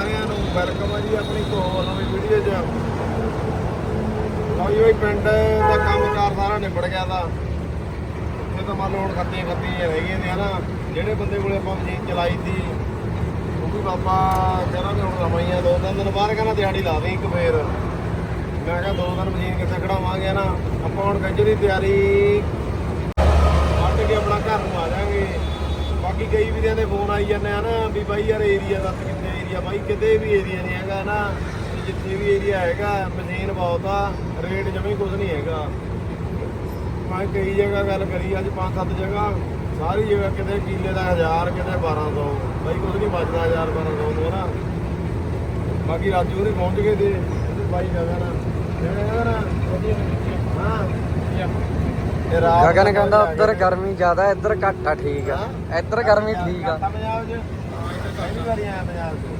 ਸਾਰਿਆਂ ਨੂੰ ਵੈਲਕਮ ਹੈ ਜੀ ਆਪਣੀ ਇੱਕ ਹੋਰ ਨਵੀਂ ਵੀਡੀਓ 'ਚ। ਲਓ ਜੀ ਬਈ, ਪਿੰਡ ਦਾ ਕੰਮਕਾਰ ਸਾਰਾ ਨਿਬੜ ਗਿਆ ਦਾ ਇੱਥੇ ਤਾਂ ਮੰਨ ਲਓ ਹੁਣ ਖੱਤੀਆਂ ਖੱਤੀਆਂ ਹੈਗੀਆਂ ਨੇ, ਹਨਾ। ਜਿਹੜੇ ਬੰਦੇ ਕੋਲੇ ਆਪਾਂ ਮਸ਼ੀਨ ਚਲਾਈ ਸੀ, ਉਹ ਵੀ ਬਾਬਾ ਕਹਿੰਦਾ ਵੀ ਹੁਣ ਰਮਾਈਆਂ ਦੋ ਤਿੰਨ ਦਿਨ ਬਾਅਦ ਕਹਿੰਦਾ ਦਿਹਾੜੀ ਲਾ ਦੇ ਇੱਕ ਫੇਰ। ਮੈਂ ਕਿਹਾ ਦੋ ਦਿਨ ਮਸ਼ੀਨ ਕਿੱਥੇ ਖੜਾਵਾਂਗੇ ਨਾ ਆਪਾਂ ਹੁਣ ਗੱਜ ਦੀ ਤਿਆਰੀ ਵੱਟ ਕੇ ਆਪਣਾ ਘਰ ਨੂੰ ਆ ਜਾਾਂਗੇ। ਬਾਕੀ ਕਈ ਵੀਰਿਆਂ ਦੇ ਫੋਨ ਆਈ ਜਾਂਦੇ ਆ ਨਾ, ਵੀ ਬਾਈ ਯਾਰ ਏਰੀਆ ਦੱਸ ਕਿੱਥੇ ਏਰੀਆ ਬਾਈ ਕਿਤੇ ਵੀ ਏਰੀਆ ਨਹੀਂ ਹੈਗਾ ਨਾ ਵੀ ਜਿੱਥੇ ਵੀ ਏਰੀਆ ਹੈਗਾ ਮਸ਼ੀਨ ਬਹੁਤ ਆ ਰੇਟ ਜਮੀ ਕੁਝ ਨਹੀਂ ਹੈਗਾ। ਮੈਂ ਕਈ ਜਗ੍ਹਾ ਗੱਲ ਕਰੀ ਅੱਜ ਪੰਜ ਸੱਤ ਜਗ੍ਹਾ ਸਾਰੀ ਜਗ੍ਹਾ ਕਿਤੇ ਕਿੱਲੇ ਦਾ 1000 ਕਿਤੇ 1200 ਬਾਈ ਕੁਝ ਨਹੀਂ ਬਚਦਾ 1000 1200 ਤੋਂ ਨਾ। ਬਾਕੀ ਰਾਜੂ ਨੇ ਪਹੁੰਚ ਗਏ ਤੇ ਬਾਈ ਹਾਂ। ਇਹ ਰਾਤ ਗਗਨ ਨੂੰ ਕਹਿੰਦਾ ਆ ਉੱਧਰ। ਗਰਮੀ ਜ਼ਿਆਦਾ ਇੱਧਰ ਘੱਟ ਆ ਠੀਕ ਆ। ਹਾਂ? ਇੱਧਰ ਗਰਮੀ ਠੀਕ ਆ। ਪੰਜਾਬ 'ਚ। ਪਹਿਲੀ ਵਾਰੀ ਆਇਆ ਪੰਜਾਬ 'ਚ।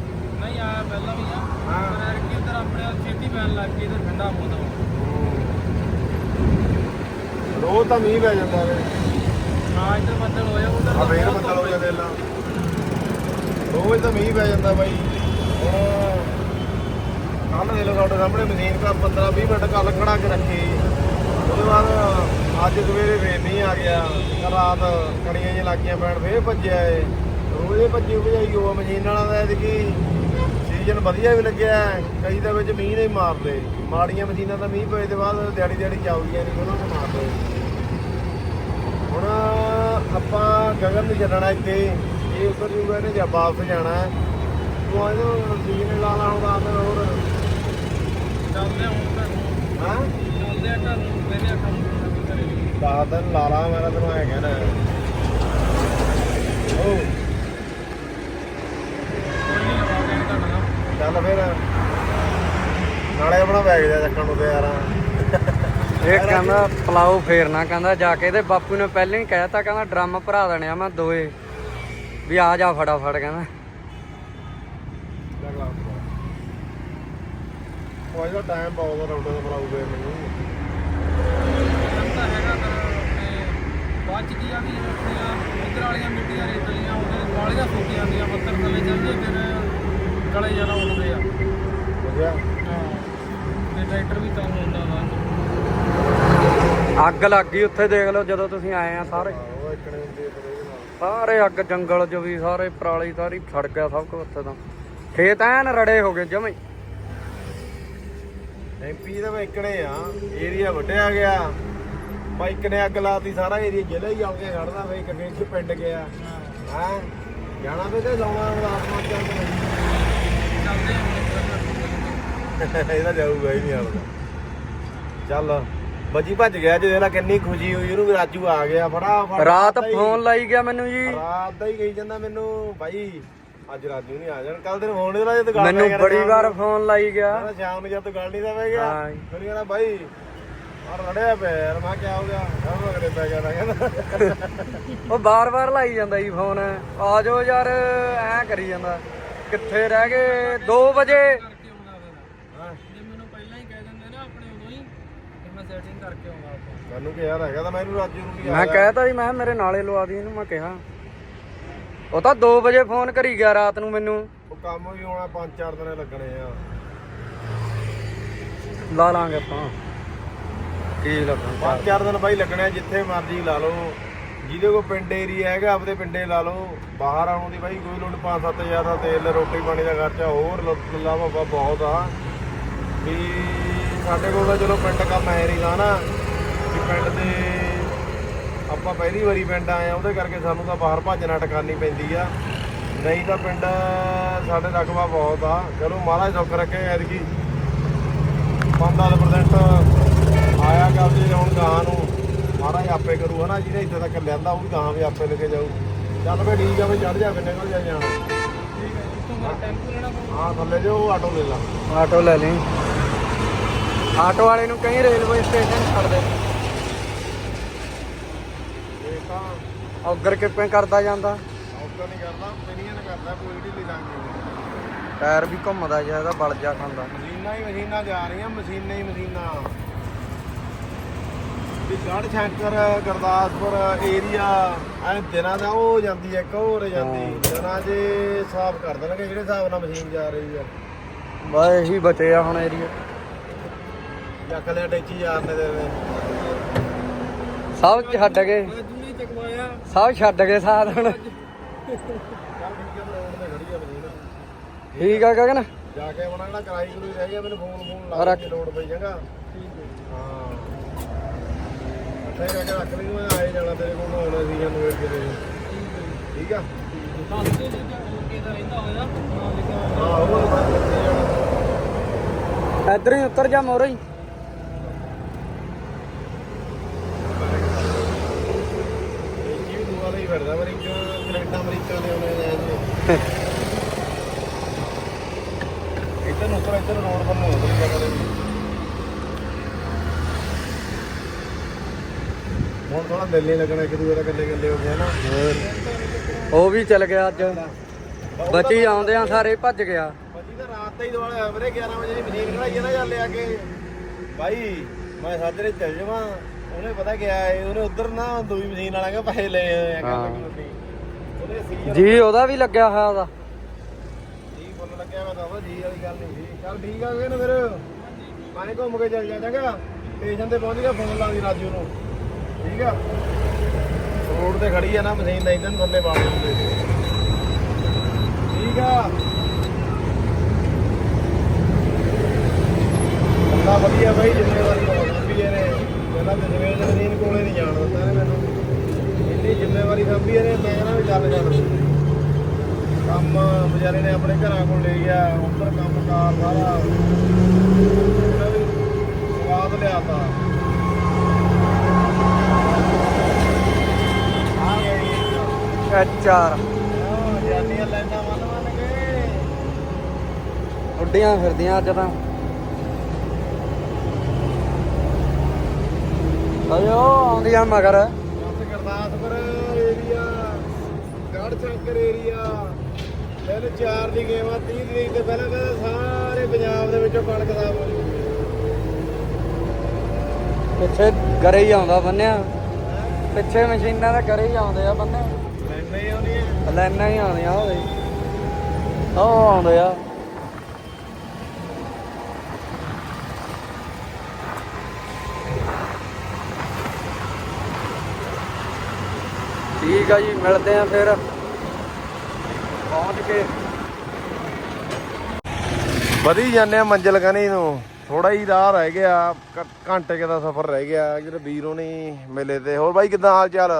ਨਹੀਂ ਆ ਪਹਿਲਾਂ ਵੀ ਆ ਹਾਂ। ਪਰ ਕਿ ਇੱਧਰ ਆਪਣੇ ਆਪ ਛੇਤੀ ਪੈਣ ਲੱਗ ਗਈ ਤੇ ਠੰਡਾ ਬਹੁਤ ਆ। ਰੋਜ਼ ਤਾਂ ਮੀਂਹ ਪੈ ਜਾਂਦਾ ਵੇ। ਹਾਂ ਇੱਧਰ ਬੱਦਲ ਹੋਇਆ ਉਧਰ ਆ ਫੇਰ ਬੱਦਲ ਹੋ ਜਾਂਦੇ ਲਾ। ਰੋਜ਼ ਤਾਂ ਮੀਂਹ ਪੈ ਜਾਂਦਾ ਬਾਈ। ਹੁਣ ਕੱਲ ਦੇ ਲੋ ਤੁਹਾਡੇ ਸਾਹਮਣੇ ਮਸ਼ੀਨ ਦਾ 15 20 ਮਿੰਟ ਕੱਲ ਖੜਾ ਕੇ ਰੱਖੀ। ਉਹਦੇ ਬਾਅਦ ਅੱਜ ਸਵੇਰੇ ਫੇਰ ਮੀਂਹ ਆ ਗਿਆ। ਕੱਲ੍ਹ ਰਾਤ ਕਣੀਆਂ ਜਿਹੀਆਂ ਲੱਗੀਆਂ ਪੈਣ ਫੇਰ ਭੱਜਿਆ ਏ ਰੋਜ਼ ਹੀ ਭੱਜੀ ਭਜਾਈ ਹੋਆ ਮਸ਼ੀਨ ਵਾਲਾ ਦਾ ਐਤਕੀ ਸੀਜ਼ਨ ਵਧੀਆ ਵੀ ਲੱਗਿਆ ਕਈ ਦੇ ਵਿੱਚ ਮੀਂਹ ਨਹੀਂ ਮਾਰਦੇ ਮਾੜੀਆਂ ਮਸ਼ੀਨਾਂ ਦਾ ਮੀਂਹ ਪਏ ਦੇ ਬਾਅਦ ਦਿਹਾੜੀ ਦਿਹਾੜੀ ਚੱਲਦੀਆਂ ਨਹੀਂ ਉਹਨਾਂ ਨੂੰ ਮਾਰਦੇ ਹੁਣ ਆਪਾਂ ਗਗਨ ਨੂੰ ਛੱਡਣਾ ਇੱਥੇ ਇਹ ਉੱਧਰ ਜੂਗਾ ਇਹਨੇ ਜਾਂ ਵਾਪਸ ਜਾਣਾ ਤੂੰ ਆ ਜਾ ਸੀਨੇ ਲਾ ਲਾ ਹੁਣ ਰਾਤ ਨੂੰ ਹੋਰ। ਚੱਲਦੇ ਆ ਹੁਣ ਤਾਂ। ਹਾਂ? ਚੱਲਦੇ ਆ ਘਰ ਨੂੰ ਪਹਿਲੇ ਕੰਮ ਕਰੇ ਦਸ ਦਿਨ ਲਾ ਲਾ ਮੇਰਾ ਤੈਨੂੰ ਐ ਕਹਿਣਾ। ਓ ਕੋਈ ਨਹੀਂ ਲਵਾ ਕੇ ਘਟਣਾ ਚੱਲ ਫਿਰ। ਨਾਲੇ ਆਪਣਾ ਬੈਗ ਜਾ ਚੱਕਣ ਨੂੰ ਤਿਆਰ ਆ। ਇਹ ਕਹਿੰਦਾ ਪਲਾਓ ਫੇਰਨਾ ਕਹਿੰਦਾ ਜਾ ਕੇ ਤੇ ਬਾਪੂ ਨੇ ਪਹਿਲਾਂ ਹੀ ਕਹਿਤਾ ਕਹਿੰਦਾ ਡਰਮ ਭਰਾ ਦੇਣੇ ਆ ਮੈਂ ਦੋਏ। ਵੀ ਆ ਜਾ ਫਟਾਫਟ ਕਹਿੰਦਾ। ਉਹ ਇਹਦਾ ਟਾਈਮ ਬਹੁਤ ਰੌਡੇ ਦਾ ਬਣਾਉਗੇ ਮੈਨੂੰ। ਤਾਂ ਹੈਗਾ ਤਾਂ ਆਪਣੇ ਬਾਅਦ ਚ ਕੀ ਆ ਵੀ ਆਪਣੀਆਂ ਇੱਧਰ ਵਾਲੀਆਂ ਮਿੱਟੀਆਂ ਰੇਤਲੀਆਂ ਉਹਦੇ ਵਾਲੀਆਂ ਸੁੱਕ ਜਾਂਦੀਆਂ ਪੱਤਰ ਥੱਲੇ ਚੱਲਦੇ ਫਿਰ ਗਲੇ ਜ਼ਿਆਦਾ ਉੱਡਦੇ ਆ। ਵਧੀਆ ਹਾਂ। ਤੇ ਟਰੈਕਟਰ ਵੀ ਤੰਗ ਹੁੰਦਾ ਵਾ। ਅੱਗ ਲੱਗ ਗਈ ਉੱਥੇ ਦੇਖ ਲਓ ਜਦੋਂ ਤੁਸੀਂ ਆਏ ਆ ਸਾਰੇ। ਸਾਰੇ ਅੱਗ ਜੰਗਲ ਚ ਵੀ ਸਾਰੇ ਪਰਾਲੀ ਸਾਰੀ ਸੜ ਗਿਆ ਸਭ ਕੁਝ ਉੱਥੇ ਤਾਂ। ਖੇਤ ਐਨ ਰੜੇ ਹੋ ਗਏ ਜਮੇ। ਐਮਪੀ ਦਾ ਇੱਕਣੇ ਆ ਏਰੀਆ ਵੱਢਿਆ ਗਿਆ। ਬਾਈਕ ਨੇ ਅੱਗ ਲਾਤੀ ਸਾਰਾ ਏਰੀਆ ਜ਼ਿਲ੍ਹਾ ਹੀ ਆ ਕੇ ਖੜਦਾ ਬਈ ਕਿੰਨੇ ਚ ਪਿੰਡ ਗਿਆ। ਹਾਂ। ਜਾਣਾ ਵੀ ਤੇ ਲਾਉਣਾ ਆਸਮਾਨ ਹੁਣ ਇਹਦਾ ਜਾਊਗਾ ਹੀ ਨਹੀਂ ਆਉਂਦਾ ਚੱਲ ਬੱਜੀ ਭੱਜ ਗਿਆ ਜਿਹਦੇ ਨਾਲ ਕਿੰਨੀ ਖੁਸ਼ੀ ਹੋਈ ਉਹਨੂੰ ਵੀ ਰਾਜੂ ਆ ਗਿਆ ਫੜਾ ਫੜ ਰਾਤ ਦਾ ਹੀ- ਫੋਨ ਲਾਈ ਗਿਆ ਮੈਨੂੰ ਜੀ। ਰਾਤ ਦਾ ਹੀ ਕਹੀ ਜਾਂਦਾ ਮੈਨੂੰ ਭਾਈ ਅੱਜ ਰਾਜੂ ਨਹੀਂ ਆ ਜਾਣ ਕੱਲ ਦਿਨ ਫੋਨ ਇਹਦਾ ਜਦ ਗੱਲ ਮੈਨੂੰ ਬੜੀ ਵਾਰ ਫੋਨ ਲਾਈ ਗਿਆ। ਕਹਿੰਦਾ ਸ਼ਾਮ ਨੂੰ ਜਦ ਤੂੰ ਗੱਲ ਨਹੀਂ ਦੇਵੇਂਗਾ ਹਾਂ। ਫਿਰ ਕਹਿੰਦਾ ਭਾਈ ਆ ਰੜਿਆ ਪਿਆ ਯਾਰ ਮੈਂ ਕਿਹਾ ਹੋ ਗਿਆ? ਕਹਿੰਦਾ ਅਗਲੇ ਪੈ ਗਿਆ ਕਹਿੰਦਾ ਉਹ ਬਾਰ-ਬਾਰ ਲਾਈ ਜਾਂਦਾ ਜੀ ਫੋਨ। ਆ ਜਾਓ ਯਾਰ ਐ ਕਰੀ ਜਾਂਦਾ। ਕਿੱਥੇ ਰਹਿ ਗਏ? 2 ਵਜੇ। ਜੇ ਮੈਨੂੰ ਪਹਿਲਾਂ ਹੀ ਕਹਿ ਦਿੰਦੇ ਨਾ ਆਪਣੇ ਉਦੋਂ ਹੀ ਫਿਰ ਮੈਂ ਸੈਟਿੰਗ ਕਰਕੇ ਆਉਂਦਾ ਆਪਾਂ ਮੈਨੂੰ ਕਿਹਾ ਤਾਂ ਹੈਗਾ ਤਾਂ ਮੈਨੂੰ ਰਾਜੂ ਨੂੰ ਵੀ ਮੈਂ ਕਹਿਤਾ ਜੀ ਮੈਂ ਕਿਹਾ ਮੇਰੇ ਨਾਲੇ ਲਵਾ ਦੀ ਇਹਨੂੰ ਮੈਂ ਕਿਹਾ। ਉਹ ਤਾਂ 2 ਵਜੇ ਫੋਨ ਕਰੀ ਗਿਆ ਰਾਤ ਨੂੰ ਮੈਨੂੰ। ਉਹ ਕੰਮ ਵੀ ਹੋਣਾ ਪੰਜ ਚਾਰ ਦਿਨ ਲੱਗਣੇ ਆ। ਲਾ ਲਾਂਗੇ ਆਪਾਂ। ਕੀ ਲੱਗਣਾ? ਪੰਜ ਚਾਰ ਦਿਨ ਬਾਈ ਲੱਗਣੇ ਆ ਜਿੱਥੇ ਮਰਜ਼ੀ ਲਾ ਲਓ। ਜਿਹਦੇ ਕੋਲ ਪਿੰਡ ਏਰੀਆ ਹੈਗਾ, ਆਪਦੇ ਪਿੰਡੇ ਲਾ ਲਓ। ਬਾਹਰ ਆਉਣ ਦੀ ਬਾਈ ਕੋਈ ਲੋੜ 5-7000 ਦਾ ਤੇਲ, ਰੋਟੀ ਪਾਣੀ ਦਾ ਖਰਚਾ, ਹੋਰ ਲੱਲਾ ਬਾਬਾ ਬਹੁਤ ਆ। ਵੀ ਸਾਡੇ ਕੋਲ ਤਾਂ ਚਲੋ ਪਿੰਡ ਕੰਮ ਹੈ ਨਹੀਂਗਾ ਨਾ। ਵੀ ਪਿੰਡ ਦੇ ਆਪਾਂ ਪਹਿਲੀ ਵਾਰੀ ਪਿੰਡ ਆਏ ਆ, ਉਹਦੇ ਕਰਕੇ ਸਾਨੂੰ ਤਾਂ ਬਾਹਰ ਭੱਜਣਾ ਟਕਾਨੀ ਪੈਂਦੀ ਆ। ਨਹੀਂ ਤਾਂ ਪਿੰਡ ਸਾਡੇ ਰਕਬਾ ਬਹੁਤ ਆ। ਚਲੋ ਮਹਾਰਾਜ ਸੁੱਖ ਰੱਖੇ, ਐਤਕੀ 5-10% ਆਇਆ ਕਰਦੇ ਆਪੇ ਕਰੂ ਹਨਾ? ਜਿਹਨੇ ਇੱਥੇ ਤੱਕ ਲਿਆਂਦਾ ਉਹ ਵੀ ਗਾਂ ਵੀ ਆਪੇ ਲੈ ਕੇ ਜਾਊ। ਚੱਲ ਫੇ ਠੀਕ ਆ ਵੀ ਚੜ ਜਾ ਫਿਰ ਨਿਕਲ ਜਾ ਜਾਣਾ ਹੈ ਤੋਂ ਥੱਲੇ ਜੋ ਆਟੋ ਲੈ ਲਾ। ਆਟੋ ਲੈ ਲਈ। ਆਟੋ ਵਾਲੇ ਨੂੰ ਕਹੀਂ ਰੇਲਵੇ ਸਟੇਸ਼ਨ ਛੱਡ ਦੇ। ਇਹ ਤਾਂ ਔਗਰ ਕਿਵੇਂ ਕਰਦਾ ਜਾਂਦਾ? ਔਕਾ ਨਹੀਂ ਕਰਦਾ ਮੇਰੀਆਂ ਨੇ ਕਰਦਾ ਕੋਈ ਨਹੀਂ ਲੈ ਟਾਇਰ ਵੀ ਘੁੰਮਦਾ ਜ਼ਿਆਦਾ ਬਲ ਜਾ ਖਾਂਦਾ। ਮਸ਼ੀਨਾਂ ਹੀ ਮਸ਼ੀਨਾਂ ਜਾ ਰਹੀਆਂ ਮਸ਼ੀਨਾਂ ਹੀ ਮਸ਼ੀਨਾਂ। ਵੀ ਗੜ ਸ਼ੰਕਰ ਗੁਰਦਾਸਪੁਰ ਏਰੀਆ ਐ ਦਿਨਾਂ ਦਾ ਉਹ ਜਾਂਦੀ ਐ ਇੱਕ ਹੋਰ ਜਾਂਦੀ। ਦਿਨਾਂ 'ਚ ਸਾਫ਼ ਕਰ ਦੇਣਗੇ ਜਿਹੜੇ ਹਿਸਾਬ ਨਾਲ ਮਸ਼ੀਨ ਜਾ ਰਹੀ ਆ। ਬਸ ਇਹੀ ਬਚੇ ਆ ਹੁਣ ਏਰੀਆ ਚੱਕ ਲਿਆ ਟੈਚੀ ਯਾਰ ਨੇ ਦੇਵੇ ਸਭ ਛੱਡ ਗਏ। ਸਭ ਛੱਡ ਗਏ ਸਾਥ ਹੁਣ। ਠੀਕ ਹੈ ਆ ਗਗਨ। ਜਾ ਕੇ ਉਹਨਾਂ ਜਿਹੜਾ ਕਰਾਈ ਕਰੂਈ ਰਹਿ ਗਿਆ ਮੈਨੂੰ ਫੋਨ ਫੋਨ ਲਾ। ਕੇ ਲੋਡ ਪਈ ਜਾਂਗਾ ਠੀਕ ਹੈ। ਹਾਂ ਅੱਛਾ ਹੀ ਕਰਕੇ ਰੱਖ ਲਈ ਮੈਂ ਆਏ ਜਾਣਾ ਤੇਰੇ ਕੋਲ ਆਉਣਾ ਸੀ ਜਾਂ ਨਵੇੜ ਕੇ ਦੇ ਠੀਕ ਆ ਦੱਸ ਦੇ ਜੇ ਓਕੇ ਦਾ ਰਹਿੰਦਾ ਹੋਇਆ ਹਾਂ ਲਿਖਿਆ ਹਾਂ ਉਹ ਤਾਂ ਲੱਗੇ ਜਾਣਾ ਇੱਧਰ ਹੀ ਉੱਤਰ ਜਾ ਮੋਰੇ ਹੀ ਇਹ ਜੀ ਦੁਆ ਲਈ ਫਿਰਦਾ ਅਮਰੀਕਾ ਕੈਨੇਡਾ ਅਮਰੀਕਾ ਦੇ ਉਹਨੇ ਨੇ ਜੀ ਇੱਧਰ ਨੂੰ ਉੱਤਰ ਇੱਧਰ ਰੋਡ ਪਰ ਨੂੰ ਉਤਰ ਜਾ ਕਰੇ ਹੁਣ ਥੋੜਾ ਦਿਲ ਨਹੀਂ ਲੱਗਣਾ ਇੱਕ ਦੂਜੇ ਦਾ ਕੱਲੇ ਕੱਲੇ ਹੋ ਗਿਆ ਨਾ। ਉਹ ਵੀ ਚੱਲ ਗਿਆ ਅੱਜ। ਬੱਚੀ ਆਉਂਦੇ ਆ ਸਾਰੇ ਭੱਜ ਗਿਆ। ਭਾਜੀ ਤਾਂ ਰਾਤ ਤਾਂ ਹੀ ਦੁਆਲੇ ਹੋਇਆ ਵੀਰੇ 11 ਵਜੇ ਦੀ ਮਸ਼ੀਨ ਖੜਾਈ ਹੈ ਨਾ ਜਾਂ ਲਿਆ ਕੇ। ਭਾਈ ਮੈਂ ਸਾਜਰੇ ਚੱਲ ਜਾਵਾਂ। ਉਹਨੇ ਪਤਾ ਹੈ ਉਹਨੇ ਉਧਰ ਨਾ ਦੂਈ ਮਸ਼ੀਨ ਵਾਲਾ ਕੇ ਪੈਸੇ ਲਏ ਹੋਏ ਆ। ਗੱਲ ਜੀ ਉਹਦਾ ਵੀ ਲੱਗਿਆ ਹੋਇਆ ਉਹਦਾ। ਜੀ ਬੋਲਣ ਲੱਗਿਆ ਮੈਂ ਤਾਂ ਜੀ ਵਾਲੀ ਗੱਲ ਨਹੀਂ ਸੀ। ਚੱਲ ਠੀਕ ਆ ਗਏ ਨਾ ਫਿਰ ਪਾਣੀ ਘੁੰਮ ਕੇ ਚੱਲ ਜਾ ਚੰਗਾ। ਸਟੇਸ਼ਨ ਤੇ ਪਹੁੰਚ ਗਿਆ ਫੋਨ ਲਾ ਦੀ ਰਾਜੂ ਨੂੰ। ਠੀਕ ਆ? ਰੋਡ ਤੇ ਖੜੀ ਆ ਨਾ, ਮਸ਼ੀਨ ਦਾ ਇੰਜਨ ਥੱਲੇ ਪਾ ਦਿੰਦੇ ਠੀਕ ਆ? ਬੰਦਾ ਵਧੀਆ ਬਾਈ, ਜ਼ਿੰਮੇਵਾਰੀ ਬਹੁਤ ਵੀ ਇਹਨੇ। ਪਹਿਲਾਂ ਤੇ ਜਿਵੇਂ ਜ਼ਮੀਨ ਕੋਲੇ ਨਹੀਂ ਜਾਣ ਦਿੱਤਾ ਇਹਨੇ ਮੈਨੂੰ। ਇੰਨੀ ਜ਼ਿੰਮੇਵਾਰੀ ਸੰਭੀ ਇਹਨੇ, ਮੈਂ ਕਹਿੰਦਾ ਵੀ ਚੱਲ ਕਰ ਕੰਮ ਵਿਚਾਰੇ ਨੇ ਆਪਣੇ ਘਰਾਂ ਕੋਲ ਲੈ ਗਿਆ ਉੱਧਰ ਕੰਮ ਕਾਰ ਸਾਰਾ। ਸਵਾਦ ਲਿਆਤਾ। ਐਚਆਰ ਜਾਨੀਆਂ ਲੈਣਾ ਮਨ ਮਨ ਕੇ ਉੱਡੀਆਂ ਫਿਰਦੀਆਂ ਅੱਜ ਤਾਂ। ਅਯੋ ਆਉਂਦੀਆਂ ਮਗਰ। ਗੁਰਦਾਸਪੁਰ ਏਰੀਆ ਗੜ ਸ਼ੰਕਰ ਏਰੀਆ ਦਿਨ ਚਾਰ ਦੀ ਗੇਮ ਆ 30 ਤਰੀਕ ਤੇ ਪਹਿਲਾਂ ਕਹਿੰਦਾ ਸਾਰੇ ਪੰਜਾਬ ਦੇ ਵਿੱਚੋਂ ਕਣਕ ਦਾ ਪਿੱਛੇ ਗਰੇ ਹੀ ਆਉਂਦਾ ਬੰਨਿਆ। ਪਿੱਛੇ ਮਸ਼ੀਨਾਂ ਦੇ ਘਰੇ ਹੀ ਆਉਂਦੇ ਆ ਬੰਨੇ ਲੈਣਾ ਹੀ ਆਉਂਦੀਆਂ ਹੋਵੇ ਉਹ ਆਉਂਦੇ ਆ। ਠੀਕ ਆ ਜੀ, ਮਿਲਦੇ ਆ ਫਿਰ। ਪਹੁੰਚ ਕੇ। ਵਧੀ ਜਾਂਦੇ ਆ ਮੰਜ਼ਿਲ ਕਨੀ ਨੂੰ। ਥੋੜਾ ਹੀ ਰਾਹ ਰਹਿ ਗਿਆ। ਘੰਟੇ ਦਾ ਸਫ਼ਰ ਰਹਿ ਗਿਆ। ਜਿਹੜੇ ਵੀਰ ਹੋਣੀ ਮੇਲੇ ਤੇ। ਹੋਰ ਬਾਈ, ਕਿਦਾਂ ਹਾਲ ਚਾਲ?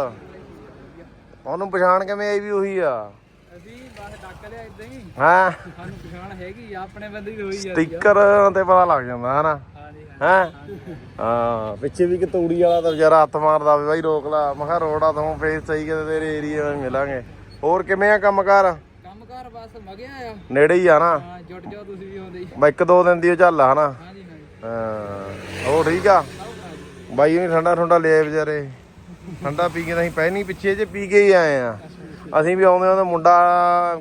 ਉਹਨੂੰ ਪਛਾਣ ਕਿਵੇਂ ਆਈ ਵੀ ਉਹੀ ਆ? ਅਸੀਂ ਬਸ ਡੱਕ ਲਿਆ ਇਦਾਂ ਹੀ। ਹਾਂ? ਸਾਨੂੰ ਪਛਾਣ ਹੈਗੀ ਆ, ਆਪਣੇ ਬੰਦੇ ਵੀ ਹੋਈ ਜਾਂਦੀ ਆ। ਸਟicker ਤੇ ਪਤਾ ਲੱਗ ਜਾਂਦਾ ਹਨਾ? ਹਾਂ ਹੈ? ਹਾਂ ਪਿੱਛੇ ਵੀ ਕਿ ਤੂੜੀ ਵਾਲਾ ਤਾਂ ਵਿਚਾਰਾ ਹੱਥ ਮਾਰਦਾ ਵੀ ਬਾਈ ਰੋਕ ਲਾ। ਮੈਂ ਕਿਹਾ ਰੋੜਾ ਤੋਂ ਫੇਸ ਸਹੀ ਕਿਤੇ ਤੇਰੇ ਏਰੀਆ ਵਿੱਚ ਮਿਲਾਂਗੇ। ਹੋਰ ਕਿਵੇਂ ਆ ਕੰਮਕਾਰ? ਕੰਮਕਾਰ ਬਸ ਮਗਿਆ ਆ। ਨੇੜੇ ਹੀ ਆ ਨਾ? ਹਾਂ ਜੁਟ ਜਾਓ ਤੁਸੀਂ ਵੀ ਆਉਂਦੇ ਹੀ। ਬਾ ਇੱਕ ਦੋ ਦਿਨ ਦੀ ਉਹ ਝੱਲ ਆ ਹਨਾ? ਹਾਂ। ਹੋਰ ਠੀਕ ਆ? ਬਾਈ ਨੇ ਠੰਡਾ ਠੰਡਾ ਲਿਆ ਵਿਚਾਰੇ। ਠੰਡਾ ਪੀ ਕੇ ਤਾਂ ਅਸੀਂ ਪੈ ਨਹੀਂ ਪਿੱਛੇ ਜੇ ਪੀ ਕੇ ਹੀ ਆਏ ਆ। ਅਸੀਂ ਵੀ ਆਉਂਦੇ ਉਹਦਾ ਮੁੰਡਾ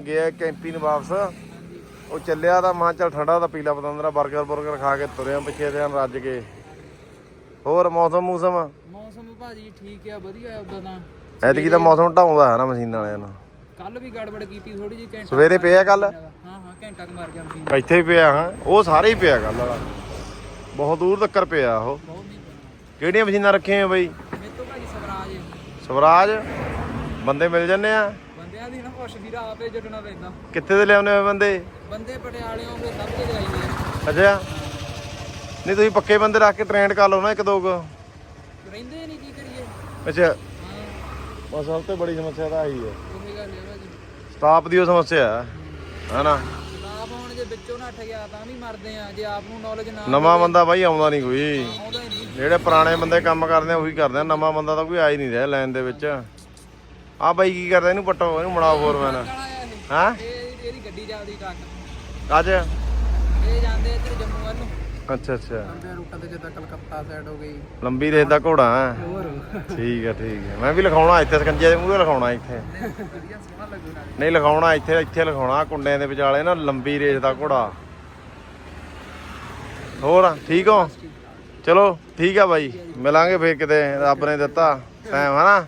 ਗਿਆ ਕੈਂਪੀ ਨੂੰ ਵਾਪਸ। ਉਹ ਚੱਲਿਆ ਤਾਂ ਮਾਂ ਚੱਲ ਠੰਡਾ ਦਾ ਪੀਲਾ ਪਤੰਦਰਾ 버ਗਰ 버ਗਰ ਖਾ ਕੇ ਤੁਰਿਆ ਪਿੱਛੇ ਤੇ ਰੱਜ ਕੇ। ਹੋਰ ਮੌਸਮ ਮੂਸਮ? ਮੌਸਮ ਭਾਜੀ ਠੀਕ ਆ ਵਧੀਆ ਆ ਉਦਾਂ ਤਾਂ। ਐਤਕੀ ਤਾਂ ਮੌਸਮ ਢਾਉਂਦਾ ਹੈ ਨਾ ਮਸ਼ੀਨਾਂ ਵਾਲਿਆਂ ਨੂੰ। ਕੱਲ ਵੀ ਗੜਬੜ ਕੀਤੀ ਥੋੜੀ ਜਿਹੀ ਘੰਟਾ ਸਵੇਰੇ ਪਿਆ ਕੱਲ ਹਾਂ ਹਾਂ ਘੰਟਾ ਕੁ ਮਾਰ ਗਿਆ ਮਸ਼ੀਨ ਇੱਥੇ ਹੀ ਪਿਆ ਹਾਂ ਉਹ ਸਾਰੇ ਹੀ ਪਿਆ ਕੱਲ ਵਾਲਾ। ਬਹੁਤ ਦੂਰ ਤੱਕ ਪਿਆ ਉਹ। ਕਿਹੜੀਆਂ ਮਸ਼ੀਨਾਂ ਰੱਖੀਆਂ ਬਈ ਮੇਰੇ ਤੋਂ ਭਾਜੀ ਸਵਰਾਜ ਸਵਰਾਜ ਬੰਦੇ ਮਿਲ ਜੰਨੇ ਆ। ਬੰਦਿਆਂ ਦੀ ਨਾ ਕੁਛ ਵੀਰਾ ਆਪੇ ਜੁਟਣਾ ਪੈਂਦਾ। ਕਿੱਥੇ ਦੇ ਲਿਆਉਨੇ ਹੋਏ ਬੰਦੇ? ਬੰਦੇ ਪਟਿਆਲਿਓਂ ਦੇ ਸਭ ਤੇ ਆ ਅੱਛਾ। ਨਹੀਂ ਤੁਸੀਂ ਪੱਕੇ ਬੰਦੇ ਰੱਖ ਕੇ ਟ੍ਰੇਨਡ ਕਰ ਲਓ ਨਾ ਇੱਕ ਦੋ ਕੁ। ਰਹਿੰਦੇ ਨਹੀਂ ਕੀ ਕਰੀਏ? ਅੱਛਾ। ਹਾਂ। ਬਸ ਸਭ ਤੋਂ ਬੜੀ ਸਮੱਸਿਆ ਤਾਂ ਆਹੀ ਹੈ ਉਹੀ ਗੱਲ ਹੈ ਭਾਜੀ ਸਟਾਫ ਦੀ ਉਹ ਸਮੱਸਿਆ ਹੈ ਹਨਾ? ਸਟਾਫ ਹੁਣ ਜੇ ਵਿੱਚੋਂ ਨੱਠ ਗਿਆ ਤਾਂ ਵੀ ਮਰਦੇ ਆ। ਜੇ ਆਪ ਨੂੰ ਨੌਲੇਜ ਨਾ ਨਵਾਂ ਬੰਦਾ ਬਾਈ ਆਉਂਦਾ ਨਹੀਂ ਕੋਈ। ਆਉਂਦਾ ਹੀ ਜਿਹੜੇ ਪੁਰਾਣੇ ਬੰਦੇ ਕੰਮ ਕਰਦੇ ਆ ਉਹੀ ਕਰਦੇ ਆ। ਨਵਾਂ ਬੰਦਾ ਤਾਂ ਕੋਈ ਆ ਹੀ ਨਹੀਂ ਰਿਹਾ ਲਾਈਨ ਦੇ ਵਿੱਚ। ਆ ਬਾਈ ਕੀ ਕਰਦਾ ਇਹਨੂੰ ਪੱਟੋ ਇਹਨੂੰ ਮੜਾਓ ਫੋਰਮੈਨ ਹਾਂ? ਇਹ ਇਹਦੀ ਗੱਡੀ ਚੱਲਦੀ ਟਰੱਕ। ਅੱਜ? ਇਹ ਜਾਂਦੇ ਇੱਧਰ ਜੰਮੂ ਵੱਲ ਨੂੰ। ਅੱਛਾ ਅੱਛਾ। ਜਾਂਦੇ ਰੂਟਾਂ ਤੇ ਜਿੱਦਾਂ ਕਲਕੱਤਾ ਸਾਈਡ ਹੋ ਗਈ। ਲੰਬੀ ਰੇਸ ਦਾ ਘੋੜਾ ਹੋਰ। ਠੀਕ ਹੈ ਠੀਕ ਹੈ ਮੈਂ ਵੀ ਲਿਖਾਉਣਾ ਇੱਥੇ ਸਕੰਜੇ ਦੇ ਮੂਹਰੇ ਲਿਖਾਉਣਾ ਇੱਥੇ। ਨਹੀਂ ਲਿਖਾਉਣਾ ਇੱਥੇ ਇੱਥੇ ਲਿਖਾਉਣਾ ਕੁੰਡਿਆਂ ਦੇ ਵਿਚਾਲੇ ਨਾ ਲੰਬੀ ਰੇਸ ਦਾ ਘੋੜਾ। ਹੋਰ ਠੀਕ ਹੋ? ਚਲੋ ਠੀਕ ਆ ਬਾਈ। ਮਿਲਾਂਗੇ ਫੇਰ ਕਿਤੇ ਰੱਬ ਨੇ ਦਿੱਤਾ। ਟਾਈਮ ਹਨਾ?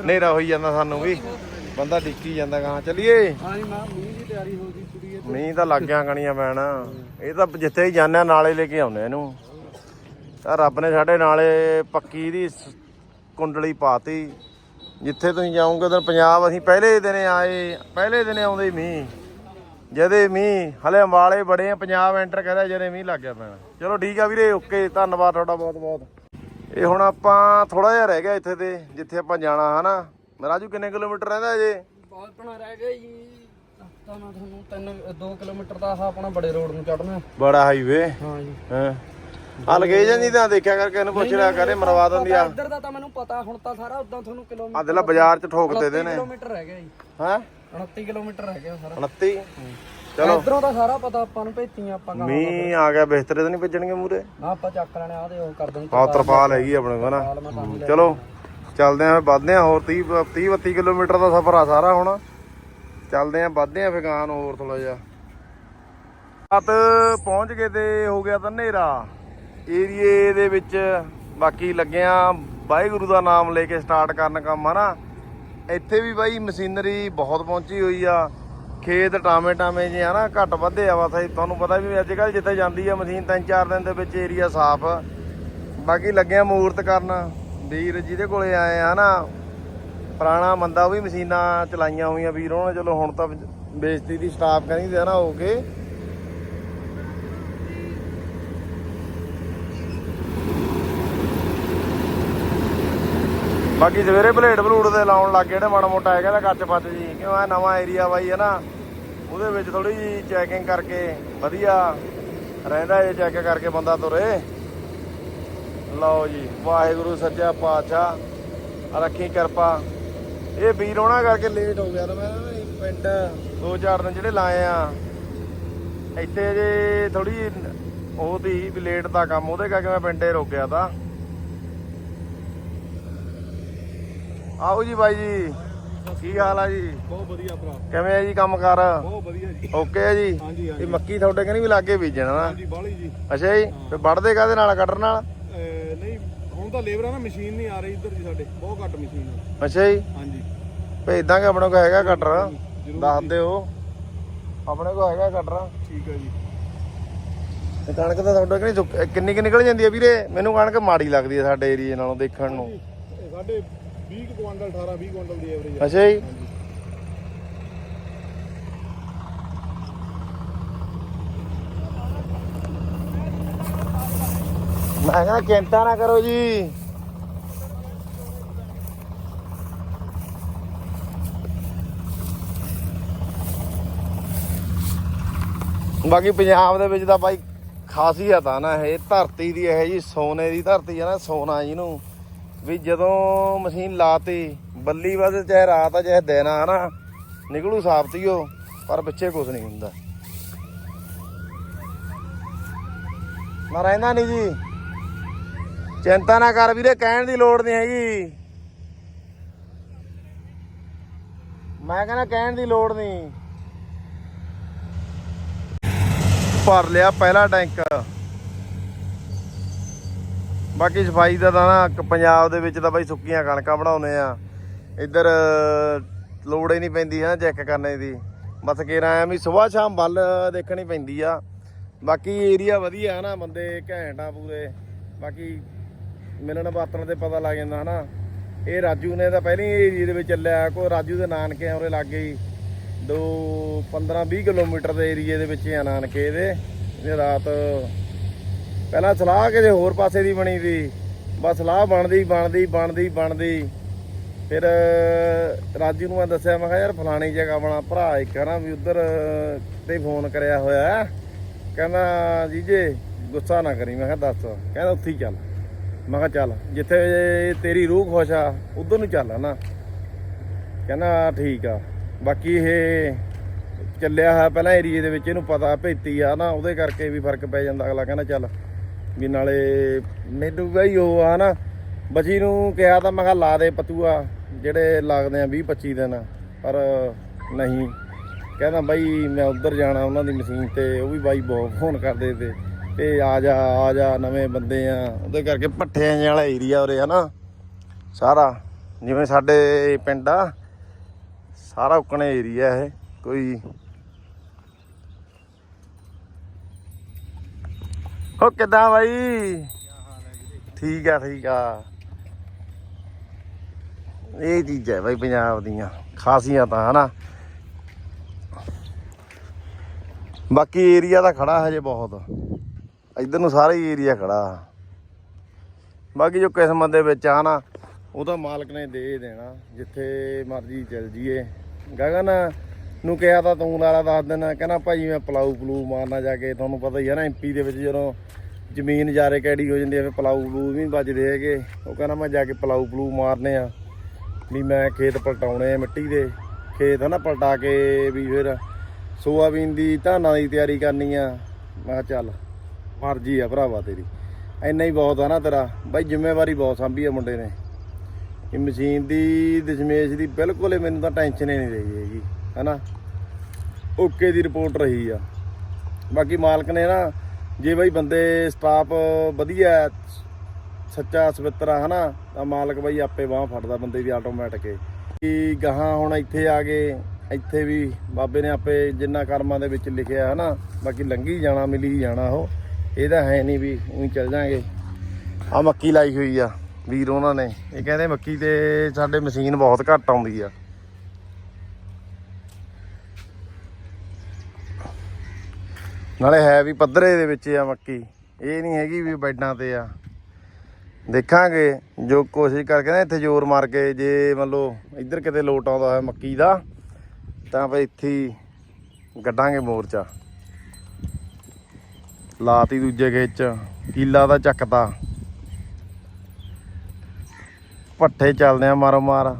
ਹਨੇਰਾ ਹੋਈ ਜਾਂਦਾ ਸਾਨੂੰ ਵੀ। ਬੰਦਾ ਡਿੱਕੀ ਜਾਂਦਾ ਕਹਾਂ ਚਲੀਏ। ਹਾਂ ਜੀ ਮੈਂ ਮੀਂਹ ਦੀ ਤਿਆਰੀ ਹੋ ਗਈ ਪੂਰੀ ਇਹ ਮੀਂਹ ਤਾਂ ਲੱਗ ਗਿਆ ਕਣੀਆਂ ਪੈਣ। ਇਹ ਤਾਂ ਜਿੱਥੇ ਹੀ ਜਾਂਦੇ ਨਾਲੇ ਲੈ ਕੇ ਆਉਂਦੇ ਇਹਨੂੰ। ਤਾਂ ਰੱਬ ਨੇ ਸਾਡੇ ਨਾਲੇ ਪੱਕੀ ਦੀ ਕੁੰਡਲੀ ਪਾਤੀ। ਜਿੱਥੇ ਤੁਸੀਂ ਜਾਓਗੇ ਉਧਰ ਪੰਜਾਬ ਅਸੀਂ ਪਹਿਲੇ ਦਿਨ ਆਏ ਪਹਿਲੇ ਦਿਨ ਆਉਂਦੇ ਹੀ ਮੀਂਹ। ਜਦੇ ਮੀਂਹ ਹਲੇ ਅੰਬਾਲੇ ਬੜੇ ਆ ਪੰਜਾਬ ਐਂਟਰ ਕਰਿਆ ਜਦੇ ਮੀਂਹ ਲੱਗ ਗਿਆ ਪੈਣਾ। ਚਲੋ ਠੀਕ ਆ ਵੀਰੇ ਓਕੇ ਧੰਨਵਾਦ ਤੁਹਾਡਾ ਬਹੁਤ ਬਹੁਤ। ਇਹ ਹੁਣ ਆਪਾਂ ਥੋੜਾ ਜਿਹਾ ਰਹਿ ਗਿਆ ਇੱਥੇ ਤੇ ਜਿੱਥੇ ਆਪਾਂ ਜਾਣਾ ਹਨਾ? ਰਾਜੂ ਕਿੰਨੇ ਕਿਲੋਮੀਟਰ ਰਹਿੰਦਾ ਜੇ ਬਹੁਤ ਬਣਾ ਰਹਿ ਗਿਆ ਜੀ। ਤਾਂ ਮੈਂ ਤੁਹਾਨੂੰ 3 2 ਕਿਲੋਮੀਟਰ ਦਾ ਆਪਣਾ ਬੜੇ ਰੋਡ ਨੂੰ ਚੜਨਾ ਬੜਾ ਹਾਈਵੇ ਹਾਂ ਜੀ। ਹਾਂ? ਆ ਲੋਕੇਸ਼ਨ ਜੀ ਤਾਂ ਦੇਖਿਆ ਕਰਕੇ ਇਹਨੂੰ ਪੁੱਛ ਲਿਆ ਕਰੇ ਮਰਵਾ ਦਿੰਦੀ ਆ। ਇੱਧਰ ਦਾ ਤਾਂ ਮੈਨੂੰ ਪਤਾ ਹੁਣ ਤਾਂ ਸਾਰਾ ਉਦਾਂ ਤੁਹਾਨੂੰ ਕਿਲੋਮੀਟਰ ਆ ਦੇ ਲੈ ਬਾਜ਼ਾਰ ਚ ਠੋਕ ਦੇ ਨੇ ਕਿਲੋਮੀਟਰ ਰਹਿ ਗਿਆ ਜੀ। ਹੈ? 29 ਕਿਲੋਮੀਟਰ ਰਹਿ ਗਿਆ ਸਾਰਾ। 29 ਚਲੋ। ਇਧਰੋਂ ਤਾਂ ਸਾਰਾ ਪਤਾ ਆਪਾਂ ਨੂੰ ਭੇਤੀਆਂ ਆਪਾਂ ਗਾਵਾਂ ਮੀਂਹ ਆ ਗਿਆ ਬਿਸਤਰੇ ਤਾਂ ਨਹੀਂ ਵੱਜਣਗੇ ਮੂਰੇ ਆਹ ਆਪਾਂ ਚੱਕ ਲੈਣੇ ਆ ਦੇ ਉਹ ਕਰ ਦੇਣੀ ਆ ਤਰਪਾਲ ਹੈਗੀ ਆਪਣੇ ਕੋਲ ਨਾ। ਮੈਂ ਤਾਂ ਹੀ ਚਲੋ ਚੱਲਦੇ ਆਂ ਵੱਧਦੇ ਆਂ ਹੋਰ 30 30 32 ਕਿਲੋਮੀਟਰ ਦਾ ਸਫ਼ਰ ਆ ਸਾਰਾ ਹੁਣ। ਚੱਲਦੇ ਆਂ ਵੱਧਦੇ ਆਂ ਫੇਰ ਨੂੰ ਹੋਰ ਥੋੜਾ ਜਿਹਾ। ਰਾਤ ਪਹੁੰਚ ਗਏ ਤੇ ਹੋ ਗਿਆ ਤਾਂ ਹਨੇਰਾ। ਏਰੀਏ ਦੇ ਵਿੱਚ ਬਾਕੀ ਲੱਗਿਆ ਵਾਹਿਗੁਰੂ ਦਾ ਨਾਮ ਲੈ ਕੇ ਸਟਾਰਟ ਕਰਨ ਕੰਮ ਹਨਾ। ਇੱਥੇ ਵੀ ਬਾਈ ਮਸ਼ੀਨਰੀ ਬਹੁਤ ਪਹੁੰਚੀ ਹੋਈ ਆ। ਖੇਤ ਟਾਵੇਂ ਟਾਵੇਂ ਜੇ ਹਨਾ, ਘੱਟ ਵੱਧੇ ਆ ਬਸ ਤੁਹਾਨੂੰ ਪਤਾ ਵੀ ਅੱਜ ਕੱਲ ਜਿੱਥੇ ਜਾਂਦੀ ਆ ਮਸ਼ੀਨ, ਤਿੰਨ ਚਾਰ ਦਿਨ ਦੇ ਵਿੱਚ ਏਰੀਆ ਸਾਫ਼। ਬਾਕੀ ਲੱਗਿਆ ਮੂਰਤ ਕਰਨ, ਵੀਰ ਜਿਹਦੇ ਕੋਲੇ ਆਏ ਆ ਨਾ ਪੁਰਾਣਾ ਬੰਦਾ, ਉਹ ਵੀ ਮਸ਼ੀਨਾਂ ਚਲਾਈਆਂ ਹੋਈਆਂ, ਵੀਰ ਉਹਨੇ, ਚਲੋ ਹੁਣ ਤਾਂ ਬੇਇੱਜ਼ਤੀ ਦੀ ਸਟਾਫ ਕਹਿੰਦੀ ਤੇ ਨਾ ਹੋ ਕੇ। ਬਾਕੀ ਸਵੇਰੇ ਬਲੇਡ ਬਲੂਡ ਤੇ ਲਾਉਣ ਲੱਗ ਗਏ ਜਿਹੜੇ ਮਾੜਾ ਮੋਟਾ ਹੈਗਾ ਤਾਂ ਕੱਚ ਪੱਚ ਜੀ। ਕਿਉਂ ਆ ਨਵਾਂ ਏਰੀਆ ਬਾਈ ਹੈ ਨਾ, ਉਹਦੇ ਵਿੱਚ ਥੋੜੀ ਜੀ ਚੈਕਿੰਗ ਕਰਕੇ ਵਧੀਆ ਰਹਿੰਦਾ ਇਹ ਚੈੱਕ ਕਰਕੇ ਬੰਦਾ ਤੁਰੇ। ਲਓ ਜੀ, ਵਾਹਿਗੁਰੂ ਸੱਚਾ ਪਾਤਸ਼ਾਹ, ਰੱਖੀ ਕਿਰਪਾ। ਇਹ ਵੀਰ ਹੋਣਾ ਕਰਕੇ ਲੇਟ ਹੋ ਗਿਆ ਤਾਂ ਮੈਂ ਪਿੰਡ ਦੋ ਚਾਰ ਦਿਨ ਜਿਹੜੇ ਲਾਏ ਆ। ਇੱਥੇ ਜੇ ਥੋੜੀ ਉਹ ਦੀ ਵੀ ਲੇਟ ਦਾ ਕੰਮ, ਉਹਦੇ ਕਰਕੇ ਮੈਂ ਪਿੰਡੇ ਰੁਕ ਗਿਆ ਤਾਂ। ਆਓ ਜੀ ਬਾਈ ਜੀ। ਕੀ ਹਾਲ ਆ ਜੀ? ਬਹੁਤ ਵਧੀਆ ਭਰਾ। ਕਿਵੇਂ ਆ ਜੀ ਕੰਮ ਕਰ? ਬਹੁਤ ਵਧੀਆ ਜੀ। ਓਕੇ ਆ ਜੀ? ਹਾਂਜੀ ਇਹ ਮੱਕੀ ਤੁਹਾਡੇ ਕਨੀ ਵੀ ਲਾਗੇ ਬੀਜਣਾ ਨਾ ਹਾਂਜੀ ਬਾਲੀ ਜੀ। ਅੱਛਾ ਜੀ ਤੇ ਵੱਢਦੇ ਕਾਦੇ ਨਾਲ ਕਟਰ ਨਾਲ? ਨਹੀਂ ਹੁਣ ਤਾਂ ਲੇਬਰ ਆ ਨਾ ਮਸ਼ੀਨ ਨਹੀਂ ਆ ਰਹੀ ਇੱਧਰ ਜੀ ਸਾਡੇ। ਬਹੁਤ ਘੱਟ ਮਸ਼ੀਨ ਆ। ਅੱਛਾ ਜੀ। ਹਾਂਜੀ। ਭੇਜ ਦਾਂਗੇ ਆਪਣੇ ਕੋਲ ਹੈਗਾ ਕਟਰ? ਦੱਸ ਦਿਓ। ਆਪਣੇ ਕੋਲ ਹੈਗਾ ਕਟਰ? ਠੀਕ ਆ ਜੀ। ਤੇ ਕਣਕ ਤਾਂ ਤੁਹਾਡੇ ਕਨੀ ਕਿੰਨੀ ਕਿ ਨਿਕਲ ਜਾਂਦੀ ਆ ਵੀਰੇ? ਮੈਨੂੰ ਕਣਕ ਮਾੜੀ ਲੱਗਦੀ ਆ ਸਾਡੇ ਏਰੀਏ ਨਾਲੋਂ ਦੇਖਣ ਨੂੰ। ਸਾਡੇ 20 ਕੁ 18 20 ਕੁਆਂਟਲ ਦੀ ਐਵਰੇਜ ਅੱਛਾ ਜੀ ਮੈਂ ਕਹਿੰਦਾ ਚਿੰਤਾ ਨਾ ਕਰੋ ਜੀ ਬਾਕੀ ਪੰਜਾਬ ਦੇ ਵਿੱਚ ਤਾਂ ਬਾਈ ਖਾਸੀਅਤ ਆ ਨਾ ਇਹ ਧਰਤੀ ਦੀ ਇਹ ਜੀ ਸੋਨੇ ਦੀ ਧਰਤੀ ਆ ਨਾ ਸੋਨਾ ਜਿਹਨੂੰ ਵੀ ਜਦੋਂ ਮਸ਼ੀਨ ਲਾਤੀ, ਬੱਲੀ ਵਸ ਚਾਹੇ ਰਾਤ ਆ, ਚਾਹੇ ਦਿਨ ਆ ਨਾ, ਨਿਕਲੂ ਸਾਫਤੀ ਪਰ ਪਿੱਛੇ ਕੁਝ ਨਹੀਂ ਹੁੰਦਾ। ਨਾ ਰਹਿੰਦਾ ਨਹੀਂ ਜੀ। ਚਿੰਤਾ ਨਾ ਕਰ ਵੀਰੇ, ਕਹਿਣ ਦੀ ਲੋੜ ਨਹੀਂ ਹੈਗੀ। ਮੈਂ ਕਹਿੰਦਾ ਕਹਿਣ ਦੀ ਲੋੜ ਨਹੀਂ। ਭਰ ਲਿਆ ਪਹਿਲਾ ਟੈਂਕ। ਬਾਕੀ ਸਫ਼ਾਈ ਦਾ ਤਾਂ ਨਾ ਕ- ਪੰਜਾਬ ਦੇ ਵਿੱਚ ਤਾਂ ਬਾਈ ਸੁੱਕੀਆਂ ਕਣਕਾਂ ਬਣਾਉਂਦੇ ਆ। ਇੱਧਰ, ਲੋੜ ਹੀ ਨਹੀਂ ਪੈਂਦੀ ਹੈ ਚੈੱਕ ਕਰਨੇ ਦੀ। ਬਸ ਕੇਰਾ ਐ ਵੀ ਸਵੇਰ ਸ਼ਾਮ ਵੱਲ ਦੇਖਣੀ ਪੈਂਦੀ ਆ। ਬਾਕੀ ਏਰੀਆ ਵਧੀਆ ਹੈ ਨਾ, ਬੰਦੇ ਘੈਂਟ ਆ ਪੂਰੇ। ਬਾਕੀ ਮਿਲਣ ਬਾਤਣ ਤੇ ਪਤਾ ਲੱਗ ਜਾਂਦਾ ਹਨਾ। ਇਹ ਰਾਜੂ ਨੇ ਤਾਂ ਪਹਿਲਾਂ ਹੀ ਏਰੀਏ ਦੇ ਵਿੱਚ ਚੱਲਿਆ, ਕੋਈ ਰਾਜੂ ਦੇ ਨਾਨਕੇ ਆ ਉਰੇ ਲੱਗੇ ਹੀ। ਦੋ 15 20 ਕਿਲੋਮੀਟਰ ਦੇ ਏਰੀਏ ਦੇ ਵਿੱਚ ਆ ਨਾਨਕੇ ਇਹਦੇ। ਰਾਤ ਪਹਿਲਾਂ ਸਲਾਹ ਕਿਸੇ ਹੋਰ ਪਾਸੇ ਦੀ ਬਣੀ ਸੀ। ਬਸ ਸਲਾਹ ਬਣਦੀ ਬਣਦੀ ਬਣਦੀ ਬਣਦੀ। ਫਿਰ, ਰਾਜੂ ਨੂੰ ਮੈਂ ਦੱਸਿਆ, ਮੈਂ ਕਿਹਾ, ਯਾਰ ਫਲਾਣੀ ਜਗ੍ਹਾ ਬਣਾ ਭਰਾ ਇੱਕ ਨਾ, ਵੀ ਉਧਰ ਤੇ ਫੋਨ ਕਰਿਆ ਹੋਇਆ ਹੈ। ਕਹਿੰਦਾ, ਜੀਜੇ, ਗੁੱਸਾ ਨਾ ਕਰੀ। ਮੈਂ ਕਿਹਾ, ਦੱਸ। ਕਹਿੰਦਾ, ਉੱਥੇ ਹੀ ਚੱਲ। ਮੈਂ ਕਿਹਾ, ਚੱਲ, ਜਿੱਥੇ ਤੇਰੀ ਰੂਹ ਖੁਸ਼ ਆ, ਉਧਰ ਨੂੰ ਚੱਲ ਨਾ ਕਹਿੰਦਾ, ਠੀਕ ਆ। ਬਾਕੀ ਇਹ ਚੱਲਿਆ ਹੋਇਆ, ਪਹਿਲਾਂ ਏਰੀਏ ਦੇ ਵਿੱਚ ਇਹਨੂੰ ਪਤਾ ਭੇਤੀ ਆ ਨਾ, ਉਹਦੇ ਕਰਕੇ ਵੀ ਫ਼ਰਕ ਪੈ ਜਾਂਦਾ। ਅਗਲਾ ਕਹਿੰਦਾ, ਚੱਲ ਵੀ ਨਾਲੇ ਮੈਨੂੰ ਬਈ ਉਹ ਆ ਨਾ ਬੱਚੀ ਨੂੰ ਕਿਹਾ ਤਾਂ ਮੈਂ ਕਿਹਾ ਲਾ ਦੇ ਪਤੂਆ, ਜਿਹੜੇ ਲੱਗਦੇ ਆ 20 25 ਦਿਨ, ਪਰ ਨਹੀਂ। ਕਹਿੰਦਾ ਬਾਈ ਮੈਂ ਉੱਧਰ ਜਾਣਾ ਉਹਨਾਂ ਦੀ ਮਸ਼ੀਨ ਤੇ, ਉਹ ਵੀ ਬਾਈ ਬਹੁਤ ਫੋਨ ਕਰਦੇ ਤੇ ਤੇ ਆ ਜਾ ਆ ਜਾ, ਨਵੇਂ ਬੰਦੇ ਆ। ਉਹਦੇ ਕਰਕੇ ਭੱਠਿਆਂ ਵਾਲਾ ਏਰੀਆ ਉਰੇ ਹਨਾ ਸਾਰਾ, ਜਿਵੇਂ ਸਾਡੇ ਪਿੰਡ ਆ, ਸਾਰਾ ਉਕਣੇ ਏਰੀਆ ਇਹ, ਕੋਈ ਉਹ ਕਿੱਦਾਂ ਬਾਈ? ਠੀਕ ਆ ਠੀਕ ਆ। ਇਹ ਚੀਜ਼ ਹੈ ਬਾਈ ਪੰਜਾਬ ਦੀਆਂ, ਖਾਸੀਆਂ ਤਾਂ, ਹਨਾ? ਬਾਕੀ ਏਰੀਆ ਤਾਂ ਖੜਾ ਹਜੇ ਬਹੁਤ। ਇਧਰ ਨੂੰ ਸਾਰਾ ਹੀ ਏਰੀਆ ਖੜਾ। ਬਾਕੀ ਜੋ ਕਿਸਮਤ ਦੇ ਵਿੱਚ ਆ ਨਾ ਉਹ ਤਾਂ ਮਾਲਕ ਨੇ ਦੇ ਦੇਣਾ, ਜਿੱਥੇ ਮਰਜ਼ੀ ਚਲ ਜੀਏ ਗਗਨ ਨੂੰ ਕਿਹਾ ਤਾਂ ਤੂੰ ਲਾਲਾ ਦੱਸ ਦੇਣਾ, ਕਹਿੰਦਾ ਭਾਈ ਮੈਂ ਪਲਾਊ ਪਲੂ ਮਾਰਨਾ ਜਾ ਕੇ, ਤੁਹਾਨੂੰ ਪਤਾ ਹੀ ਹੈ ਨਾ ਐਮਪੀ ਦੇ ਵਿੱਚ ਜਦੋਂ ਜ਼ਮੀਨ ਜਾਰੇ ਕੈੜੀ ਹੋ ਜਾਂਦੀ ਹੈ ਫਿਰ ਪਲਾਊ ਪਲੂ ਵੀ ਵੱਜਦੇ ਹੈਗੇ। ਉਹ ਕਹਿੰਦਾ ਮੈਂ ਜਾ ਕੇ ਪਲਾਊ ਪਲੂ ਮਾਰਨੇ ਆ, ਵੀ ਮੈਂ ਖੇਤ ਪਲਟਾਉਣੇ ਆ ਮਿੱਟੀ ਦੇ। ਖੇਤ ਹਨਾ ਪਲਟਾ ਕੇ ਵੀ ਫਿਰ ਸੋਆਬੀਨ ਦੀ ਧਾਨਾਂ ਦੀ ਤਿਆਰੀ ਕਰਨੀ ਆ। ਮੈਂ ਕਿਹਾ ਚੱਲ, ਮਰਜ਼ੀ ਆ ਭਰਾਵਾ ਤੇਰੀ। ਇੰਨਾ ਹੀ ਬਹੁਤ ਆ ਨਾ ਤੇਰਾ। ਬਾਈ ਜ਼ਿੰਮੇਵਾਰੀ ਬਹੁਤ ਸਾਂਭੀ ਆ ਮੁੰਡੇ ਨੇ। ਇਹ ਮਸ਼ੀਨ ਦੀ, ਦਸ਼ਮੇਸ਼ ਦੀ ਬਿਲਕੁਲ ਮੈਨੂੰ ਤਾਂ ਟੈਨਸ਼ਨ ਹੀ ਨਹੀਂ ਰਹੀ ਹੈਗੀ। ਹਨਾ? ਓਕੇ ਦੀ ਰਿਪੋਰਟ ਰਹੀ ਆ। ਬਾਕੀ ਮਾਲਕ ਨੇ ਨਾ ਜੇ ਬਈ ਬੰਦੇ ਸਟਾਫ ਵਧੀਆ ਹੈ, ਸੱਚਾ ਸਵਿੱਤਰਾ ਹਨਾ ਤਾਂ ਮਾਲਕ ਬਾਈ ਆਪੇ ਬਾਹ ਫੜਦਾ ਬੰਦੇ ਦੀ ਆਟੋਮੈਟਿਕ ਕਿ ਗਾਹਾਂ ਹੁਣ ਇੱਥੇ ਆ ਗਏ ਇੱਥੇ ਵੀ ਬਾਬੇ ਨੇ ਆਪੇ ਜਿੰਨਾ ਕਰਮਾਂ ਦੇ ਵਿੱਚ ਲਿਖਿਆ ਹਨਾ ਬਾਕੀ ਲੰਘੀ ਜਾਣਾ ਮਿਲੀ ਜਾਣਾ ਉਹ ਇਹਦਾ ਹੈ ਨਹੀਂ ਵੀ ਉਹੀ ਚੱਲ ਜਾਾਂਗੇ ਆ ਮੱਕੀ ਲਾਈ ਹੋਈ ਆ ਵੀਰ ਉਹਨਾਂ ਨੇ। ਇਹ ਕਹਿੰਦੇ ਮੱਕੀ ਤੇ ਸਾਡੇ ਮਸ਼ੀਨ ਬਹੁਤ ਘੱਟ ਆਉਂਦੀ ਆ। ਨਾਲੇ ਹੈ ਵੀ ਪੱਧਰੇ ਦੇ ਵਿੱਚ ਆ ਮੱਕੀ। ਇਹ ਨਹੀਂ ਹੈਗੀ ਵੀ ਬੈਡਾਂ ਤੇ ਆ। ਦੇਖਾਂਗੇ, ਜੋ ਕੋਸ਼ਿਸ਼ ਕਰਕੇ ਨਾ ਇੱਥੇ ਜ਼ੋਰ ਮਾਰ ਕੇ ਜੇ ਮੰਨ ਲਓ ਇੱਧਰ ਕਿਤੇ ਲੋਟ ਆਉਂਦਾ ਹੋਇਆ ਮੱਕੀ ਦਾ, ਤਾਂ ਫੇ ਇੱਥੇ ਗੱਡਾਂਗੇ ਮੋਰਚਾ। ਲਾਤੀ ਦੂਜੇ ਖੇਤ ਚ, ਕੀਲਾ ਦਾ ਚੱਕਤਾ। ਪੱਠੇ ਚੱਲਦੇ ਆ ਮਾਰੋ ਮਾਰ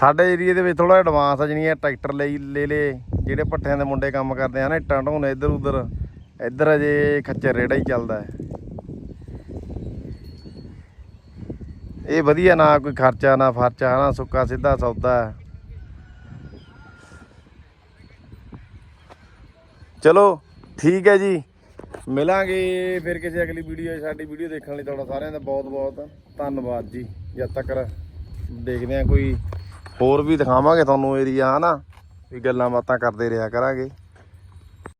ਸਾਡੇ ਏਰੀਏ ਦੇ ਵਿੱਚ ਥੋੜਾ ਐਡਵਾਂਸ ਆ ਜਿਹੜੀਆਂ ਟਰੈਕਟਰ ਲਈ, ਲੈ ਲੇ ਜਿਹੜੇ ਭੱਠਿਆਂ ਦੇ ਮੁੰਡੇ ਕੰਮ ਕਰਦੇ ਆ ਨਾ ਇੱਟਾਂ ਢੋਣੇ ਇੱਧਰ ਉੱਧਰ, ਇੱਧਰ ਅਜੇ ਖੱਚਰ ਰੇੜਾ ਹੀ ਚੱਲਦਾ ਹੈ। ਇਹ ਵਧੀਆ ਨਾ ਕੋਈ ਖਰਚਾ, ਨਾ ਫਰਚਾ ਨਾ ਸੁੱਕਾ, ਸਿੱਧਾ, ਸੌਦਾ ਹੈ। ਚਲੋ, ਠੀਕ ਹੈ ਜੀ। ਮਿਲਾਂਗੇ ਫਿਰ ਕਿਸੇ ਅਗਲੀ ਵੀਡੀਓ ਸਾਡੀ ਵੀਡੀਓ ਦੇਖਣ ਲਈ ਤੁਹਾਡਾ ਸਾਰਿਆਂ ਦਾ ਬਹੁਤ ਬਹੁਤ ਧੰਨਵਾਦ ਜੀ। ਜਦ ਤੱਕ ਦੇਖਦੇ ਆ ਕੋਈ ਹੋਰ ਵੀ ਦਿਖਾਵਾਂਗੇ ਤੁਹਾਨੂੰ ਏਰੀਆ ਹਨਾ? ਵੀ ਗੱਲਾਂ ਬਾਤਾਂ ਕਰਦੇ ਰਿਹਾ ਕਰਾਂਗੇ।